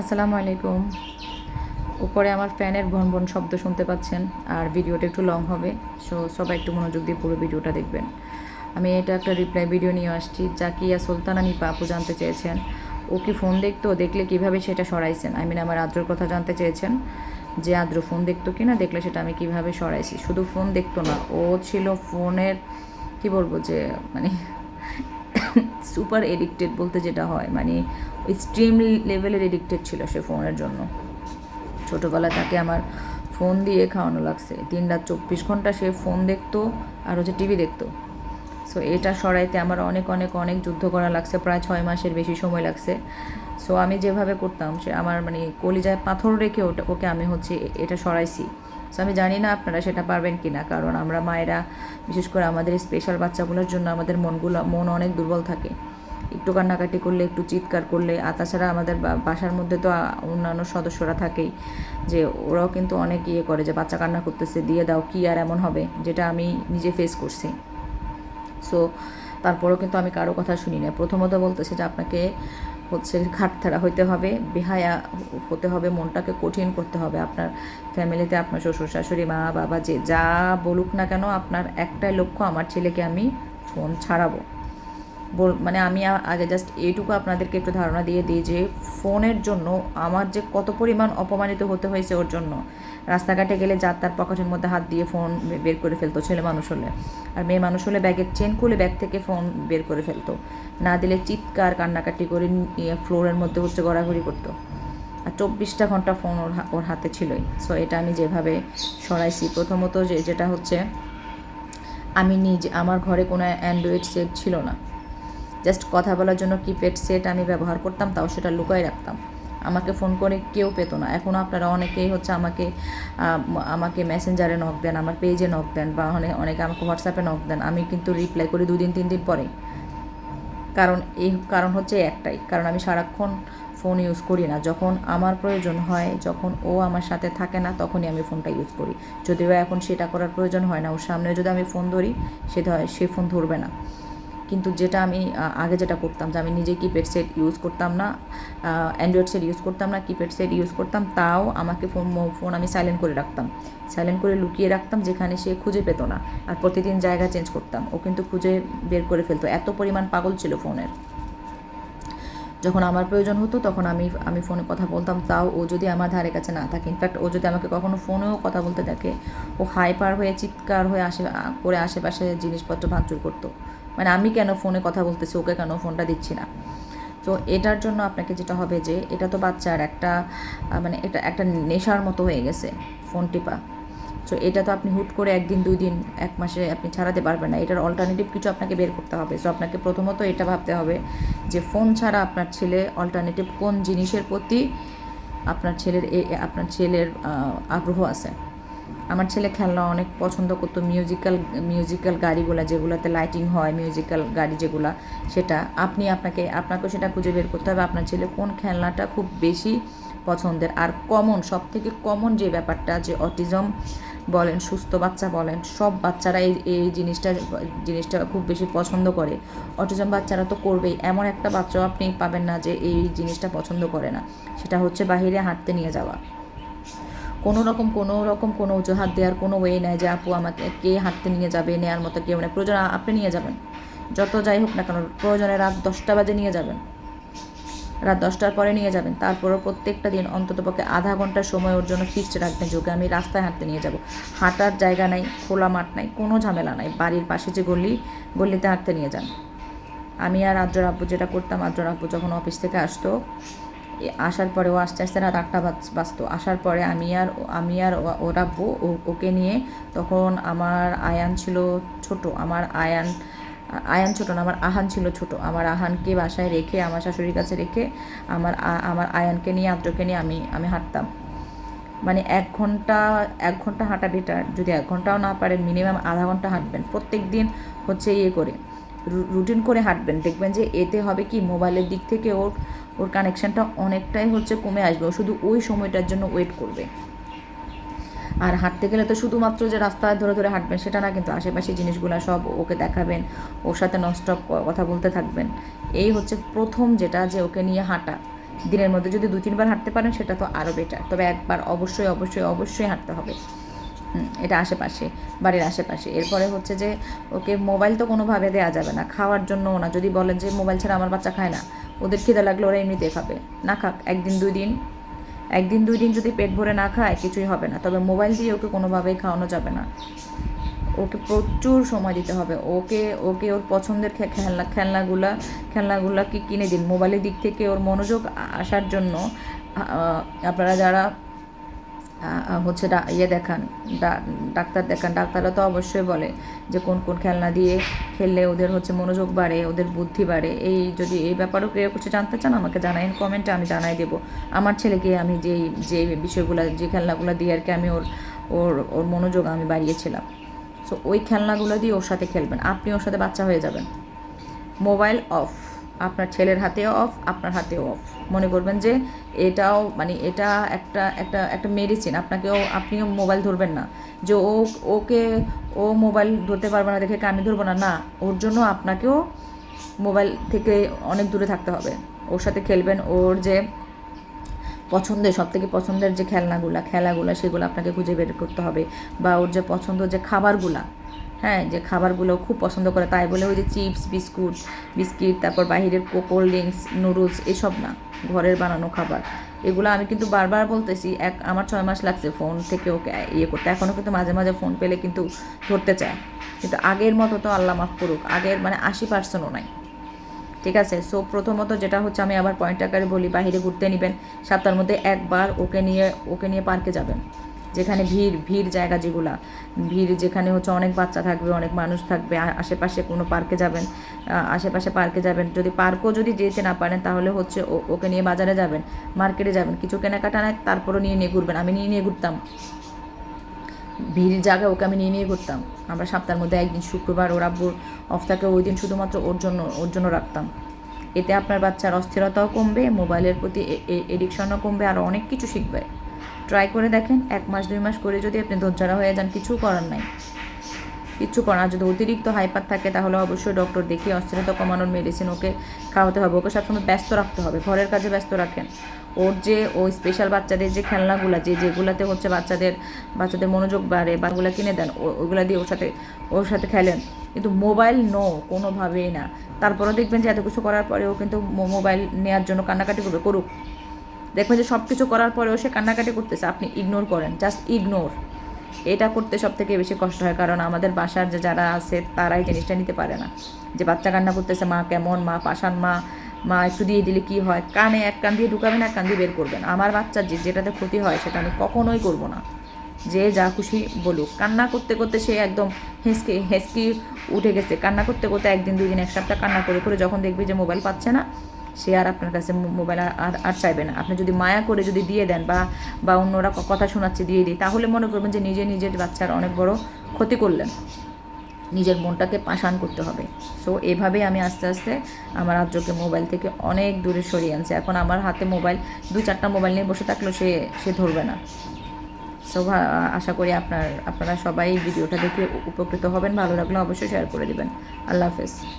আসসালামু আলাইকুম। উপরে আমার ফ্যানের ভন ভন শব্দ শুনতে পাচ্ছেন আর ভিডিওটা একটু লং হবে, সো সবাই একটু মনোযোগ দিয়ে পুরো ভিডিওটা দেখবেন। আমি এটা একটা রিপ্লাই ভিডিও নিয়ে আসছি, জাকিয়া সুলতানা নিপা আপু জানতে চেয়েছেন। ও কি ফোন দেখতো? দেখলে কীভাবে সেটা সরাইছেন? আই মিন আমার আদ্রর কথা জানতে চেয়েছেন যে আদ্র ফোন দেখতো কি না দেখলে সেটা আমি কীভাবে সরাইছি? শুধু ফোন দেখতো না, ও ছিল ফোনের, কি বলব যে মানে সুপার এডিক্টেড বলতে যেটা হয় মানে এক্সট্রিম লেভেলের এডিক্টেড ছিল সে ফোনের জন্য। ছোটোবেলায় তাকে আমার ফোন দিয়ে খাওয়ানো লাগছে। তিন রাত চব্বিশ ঘণ্টা সে ফোন দেখতো আর হচ্ছে টিভি দেখতো। সো এটা সরাইতে আমার অনেক অনেক অনেক যুদ্ধ করা লাগছে, প্রায় ছয় মাসের বেশি সময় লাগছে। সো আমি যেভাবে করতাম, সে আমার মানে কলিজায় পাথর রেখে ওটা, ওকে আমি হচ্ছে এটা সরাইছি। সো আমি জানি না আপনারা সেটা পারবেন কি না কারণ আমরা মায়েরা, বিশেষ করে আমাদের স্পেশাল বাচ্চাগুলোর জন্য আমাদের মনগুলো, মন অনেক দুর্বল থাকে। একটু কান্নাকাটি করলে, একটু চিৎকার করলে, আর তাছাড়া আমাদের বাসার মধ্যে তো অন্যান্য সদস্যরা থাকেই, যে ওরাও কিন্তু অনেক ইয়ে করে, যে বাচ্চা কান্না করতেছে, দিয়ে দাও, কি আর এমন হবে, যেটা আমি নিজে ফেস করছি। সো তারপরেও কিন্তু আমি কারও কথা শুনি না প্রথমত বলতেছে যে আপনাকে হচ্ছে খাটথাড়া হইতে হবে, বেহায়া হতে হবে, মনটাকে কঠিন করতে হবে। আপনার ফ্যামিলিতে আপনার শ্বশুর, শাশুড়ি, মা, বাবা যে যা বলুক না কেন, আপনার একটাই লক্ষ্য, আমার ছেলেকে আমি ফোন ছাড়াবো। মানে আমি আগে জাস্ট এইটুকু আপনাদেরকে একটু ধারণা দিয়ে দিই যে ফোনের জন্য আমার যে কত পরিমাণ অপমানিত হতে হয়েছে ওর জন্য। রাস্তাঘাটে গেলে যার তার পকেটের মধ্যে হাত দিয়ে ফোন বের করে ফেলতো, ছেলে মানুষ হলে। আর মেয়ে মানুষ হলে ব্যাগের চেন খুলে ব্যাগ থেকে ফোন বের করে ফেলতো। না দিলে চিৎকার, কান্নাকাটি করে ফ্লোরের মধ্যে হচ্ছে গড়াগড়ি করতো। আর চব্বিশটা ঘণ্টা ফোন ওর ওর হাতে ছিলই। সো এটা আমি যেভাবে সরাইছি, প্রথমত যে, যেটা হচ্ছে আমি নিজে, আমার ঘরে কোনো অ্যান্ড্রয়েড সেট ছিল না। জাস্ট কথা বলার জন্য কিপ্যাড সেট আমি ব্যবহার করতাম, তাও সেটা লুকায় রাখতাম। আমাকে ফোন করে কেউ পেতো না। এখনও আপনারা অনেকেই হচ্ছে আমাকে আমাকে মেসেঞ্জারে নক দেন, আমার পেজে নক দেন বা অনেক অনেকে আমাকে হোয়াটসঅ্যাপে নক দেন। আমি কিন্তু রিপ্লাই করি দুদিন, তিন দিন পরে। কারণ এই কারণ হচ্ছে একটাই। কারণ আমি সারাক্ষণ ফোন ইউজ করি না। যখন আমার প্রয়োজন হয়, যখন ও আমার সাথে থাকে না, তখনই আমি ফোনটা ইউজ করি। যদিও এখন সেটা করার প্রয়োজন হয় না। ওর সামনে যদি আমি ফোন ধরি, সে সে ফোন ধরবে না। কিন্তু যেটা আমি আগে যেটা করতাম যে আমি নিজে কিপ্যাড সেট ইউজ করতাম না অ্যান্ড্রয়েড সেট ইউজ করতাম না কিপ্যাড সেট ইউজ করতাম, তাও আমাকে ফোন ফোন আমি সাইলেন্ট করে রাখতাম। সাইলেন্ট করে লুকিয়ে রাখতাম যেখানে সে খুঁজে পেত না আর প্রতিদিন জায়গা চেঞ্জ করতাম। ও কিন্তু খুঁজে বের করে ফেলতো। এত পরিমাণ পাগল ছিল ফোনের। যখন আমার প্রয়োজন হতো তখন আমি আমি ফোনে কথা বলতাম, তাও ও যদি আমার ধারে কাছে না থাকে। ইনফ্যাক্ট ও যদি আমাকে কখনো ফোনেও কথা বলতে দেখে, ও হাইপার হয়ে, চিৎকার হয়ে আসে করে আশেপাশে জিনিসপত্র ভাঙচুর করতো। মানে আমি কেন ফোনে কথা বলতেছি, ওকে কেন ফোনটা দিচ্ছি না? তো এটার জন্য আপনাকে যেটা হবে যে, এটা তো বাচ্চার একটা মানে এটা একটা নেশার মতো হয়ে গেছে ফোন টিপা। সো এটা তো আপনি হুট করে একদিন, দুই দিন, এক মাসে আপনি ছাড়াতে পারবেন না। এটার অল্টারনেটিভ কিছু আপনাকে বের করতে হবে। সো আপনাকে প্রথমত এটা ভাবতে হবে যে, ফোন ছাড়া আপনার ছেলে অল্টারনেটিভ কোন জিনিসের প্রতি আপনার ছেলের আপনার ছেলের আগ্রহ আছে? আমার ছেলে খেলনা অনেক পছন্দ করতো মিউজিক্যাল মিউজিক্যাল গাড়িগুলো যেগুলোতে লাইটিং হয় মিউজিক্যাল গাড়ি যেগুলা, সেটা। আপনি আপনাকে, আপনাকেও সেটা খুঁজে বের করতে হবে, আপনার ছেলে কোন খেলনাটা খুব বেশি পছন্দের। আর কমন সব থেকে কমন যে ব্যাপারটা, যে অটিজম বলেন, সুস্থ বাচ্চা বলেন, সব বাচ্চারা এই এই জিনিসটা জিনিসটা খুব বেশি পছন্দ করে। অটিজম বাচ্চারা তো করবেই। এমন একটা বাচ্চাও আপনি পাবেন না যে এই জিনিসটা পছন্দ করে না। সেটা হচ্ছে বাইরে হাঁটতে নিয়ে যাওয়া। কোনো রকম কোনো রকম কোনো অজুহাত দেওয়ার কোনো ওয়ে নাই যে আপু আমাকে কে হাঁটতে নিয়ে যাবে নেওয়ার মতো কেউ নেই। প্রয়োজন আপনি নিয়ে যাবেন। যত যাই হোক না কেন, প্রয়োজনে রাত দশটা বাজে নিয়ে যাবেন। রাত দশটার পরে নিয়ে যাবেন। তারপরও প্রত্যেকটা দিন অন্ততপক্ষে আধা ঘণ্টার সময় ওর জন্য ফিক্সড রাখবেন যোগে আমি রাস্তায় হাঁটতে নিয়ে যাব। হাঁটার জায়গা নাই, খোলা মাঠ নাই, কোনো ঝামেলা নাই। বাড়ির পাশে যে গলি, গলিতে হাঁটতে নিয়ে যান। আমি আর আদ্র আব্বু যেটা করতাম আদ্র আব্বু যখন অফিস থেকে আসতো আসার পরে ও আস্তে আস্তে রাত আটটা বাজতো। আসার পরে আমি আর আমি আর ওর আব্বু ওকে নিয়ে তখন আমার আয়ান ছিল ছোট। আমার আয়ান আয়ান ছোট না, আমার আহান ছিল ছোট। আমার আহানকে বাসায় রেখে, আমার শাশুড়ির কাছে রেখে আমার আমার আয়ানকে নিয়ে, আদ্রকে নিয়ে আমি আমি হাঁটতাম। মানে এক ঘণ্টা এক ঘণ্টা হাঁটা বেটার যদি এক ঘন্টাও না পারেন মিনিমাম আধা ঘণ্টা হাঁটবেন। প্রত্যেক দিন হচ্ছে ইয়ে করে রুটিন করে হাঁটবেন। দেখবেন যে এতে হবে কি? মোবাইলের দিক থেকে ওর ওর কানেকশানটা অনেকটাই হচ্ছে কমে আসবে। ও শুধু ওই সময়টার জন্য ওয়েট করবে। আর হাঁটতে গেলে তো শুধুমাত্র যে রাস্তায় ধরে ধরে হাঁটবেন, সেটা না, কিন্তু আশেপাশে জিনিসগুলো সব ওকে দেখাবেন, ওর সাথে নস্টপ কথা বলতে থাকবেন। এই হচ্ছে প্রথম যেটা যে ওকে নিয়ে হাঁটা। দিনের মধ্যে যদি দু, তিনবার হাঁটতে পারেন, সেটা তো আরও বেটার তবে একবার অবশ্যই অবশ্যই অবশ্যই হাঁটতে হবে। এটা আশেপাশে, বাড়ির আশেপাশে। এরপরে হচ্ছে যে ওকে মোবাইল তো কোনোভাবে দেওয়া যাবে না। খাওয়ার জন্য না। যদি বলেন যে মোবাইল ছাড়া আমার বাচ্চা খায় না ওদের খিদে লাগলে ওরা এমনিতে খাবে। না খাক, একদিন দুই দিন একদিন দুই দিন যদি পেট ভরে না খায়, কিছুই হবে না। তবে মোবাইল দিয়ে ওকে কোনোভাবেই খাওয়ানো যাবে না। ওকে প্রচুর সময় দিতে হবে। ওকে ওকে ওর পছন্দের খেলনা, খেলনাগুলা খেলনাগুলা কি কিনে দিন? মোবাইলের দিক থেকে ওর মনোযোগ আসার জন্য আপনারা যারা হচ্ছে ইয়ে দেখান ডাক্তার দেখান। ডাক্তাররা তো অবশ্যই বলে যে কোন কোন খেলনা দিয়ে খেললে ওদের হচ্ছে মনোযোগ বাড়ে, ওদের বুদ্ধি বাড়ে। এই যদি এই ব্যাপারেও কেউ কিছু জানতে চান, আমাকে জানাইন কমেন্টে, আমি জানাই দেবো। আমার ছেলেকে আমি যেই যে বিষয়গুলো, যে খেলনাগুলো দিয়ে আর কি আমি ওর ওর ওর মনোযোগ আমি বাড়িয়েছিলাম। সো ওই খেলনাগুলো দিয়ে ওর সাথে খেলবেন। আপনি ওর সাথে বাচ্চা হয়ে যাবেন। Mobile off. আপনার ছেলের হাতেও অফ, আপনার হাতেও অফ। মনে করবেন যে এটাও মানে এটা একটা একটা একটা মেডিসিন আপনাকেও, আপনিও মোবাইল ধরবেন না। যে ও, ওকে ও মোবাইল ধরতে পারবে না, দেখে আমি ধরবো না? না, ওর জন্য আপনাকেও মোবাইল থেকে অনেক দূরে থাকতে হবে। ওর সাথে খেলবেন, ওর যে পছন্দের সব থেকে পছন্দের যে খেলনাগুলা, খেলাগুলা, সেগুলো আপনাকে খুঁজে বের করতে হবে। বা ওর যে পছন্দ যে খাবারগুলা হ্যাঁ যে খাবারগুলো খুব পছন্দ করে, তাই বলে ওই যে চিপস, বিস্কুট, বিস্কিট, তারপর বাহিরের কোল্ড ড্রিঙ্কস নুডলস, এসব না, ঘরের বানানো খাবার। এগুলো আমি কিন্তু বারবার বলতেছি, এক, আমার ছয় মাস লাগছে ফোন থেকে ওকে ইয়ে করতে, এখনও কিন্তু মাঝে মাঝে ফোন পেলে কিন্তু ধরতে চায়। কিন্তু আগের মতো তো আল্লাহ মাফ করুক, আগের মানে আশি পার্সেন্টও নাই। ঠিক আছে সো প্রথমত যেটা হচ্ছে, আমি আবার পয়েন্ট আকারে বলি, বাইরে ঘুরতে নেবেন, সপ্তাহের মধ্যে একবার ওকে নিয়ে ওকে নিয়ে পার্কে যাবেন। যেখানে ভিড় ভিড় জায়গা যেগুলা। ভিড় যেখানে হচ্ছে অনেক বাচ্চা থাকবে, অনেক মানুষ থাকবে আশেপাশে কোনো পার্কে যাবেন আশেপাশে পার্কে যাবেন। যদি পার্কও যদি যেতে না পারেন, তাহলে হচ্ছে ওকে নিয়ে বাজারে যাবেন, মার্কেটে যাবেন। কিছু কেনাকাটা নেয় তারপরও নিয়ে নিয়ে ঘুরবেন। আমি নিয়ে নিয়ে ঘুরতাম। ভিড় জায়গায় ওকে আমি নিয়ে নিয়ে ঘুরতাম। আমরা সপ্তাহের মধ্যে একদিন, শুক্রবার ওর অফ থাকে, ওই দিন শুধুমাত্র ওর জন্য ওর জন্য রাখতাম। এতে আপনার বাচ্চার অস্থিরতাও কমবে, মোবাইলের প্রতি এডিকশনও কমবে, আর অনেক কিছু শিখবে। ট্রাই করে দেখেন, এক মাস, দুই মাস করে যদি আপনি ধৈর্যরা হয়ে যান, কিছু করার নাই। কিচ্ছু করার যদি অতিরিক্ত হাইপার থাকে, তাহলে অবশ্যই ডক্টর দেখিয়ে অস্থিরতা কমানোর মেডিসিন ওকে খাওয়াতে হবে। ওকে সবসময় ব্যস্ত রাখতে হবে, ঘরের কাজে ব্যস্ত রাখেন। ওর যে, ওই স্পেশাল বাচ্চাদের যে খেলনাগুলো, যে, যেগুলাতে হচ্ছে বাচ্চাদের বাচ্চাদের মনোযোগ বাড়ে, বা ওগুলো কিনে দেন, ও- ওগুলা দিয়ে ওর সাথে ওর সাথে খেলেন। কিন্তু মোবাইল নো কোনোভাবেই না। তারপরে দেখবেন যে এত কিছু করার পরেও কিন্তু মোবাইল নেওয়ার জন্য কান্নাকাটি করবে, করুক। দেখবেন যে সব কিছু করার পরেও সে কান্নাকাটি করতেছে, আপনি ইগনোর করেন জাস্ট ইগনোর এটা করতে সব থেকে বেশি কষ্ট হয়, কারণ আমাদের বাসার যে যারা আছে তারাই জিনিসটা নিতে পারে না। যে বাচ্চা কান্না করতেছে, মা কেমন? মা পাশান মা মা একটু দিয়ে দিলে কি হয়? কানে এক কান দিয়ে ঢুকাবেন, এক কান দিয়ে বের করবেন। আমার বাচ্চার যে যেটাতে ক্ষতি হয়, সেটা আমি কখনোই করব না। যে যা খুশি বলুক। কান্না করতে করতে সে একদম হেসকে, হেসকি উঠে গেছে। কান্না করতে করতে একদিন, দুই দিন, এক সপ্তাহ কান্না করে করে যখন দেখবে যে মোবাইল পাচ্ছে না সে আর আপনার কাছে মোবাইল আর- আর চাইবে না। আপনি যদি মায়া করে যদি দিয়ে দেন বা বা অন্যরা কথা শোনাচ্ছে, দিয়ে দিই তাহলে মনে করবেন যে নিজে নিজের বাচ্চার অনেক বড় ক্ষতি করলেন। নিজের মনটাকে পাশান করতে হবে। সো এভাবেই আমি আস্তে আস্তে আমার আর্যকে মোবাইল থেকে অনেক দূরে সরিয়ে আনছি। এখন আমার হাতে মোবাইল, দু চারটা মোবাইল নিয়ে বসে থাকলেও সে সে ধরবে না। সো আশা করি আপনার আপনারা সবাই ভিডিওটা দেখে উপকৃত হবেন। ভালো লাগলে অবশ্যই শেয়ার করে দেবেন। আল্লাহ হাফেজ।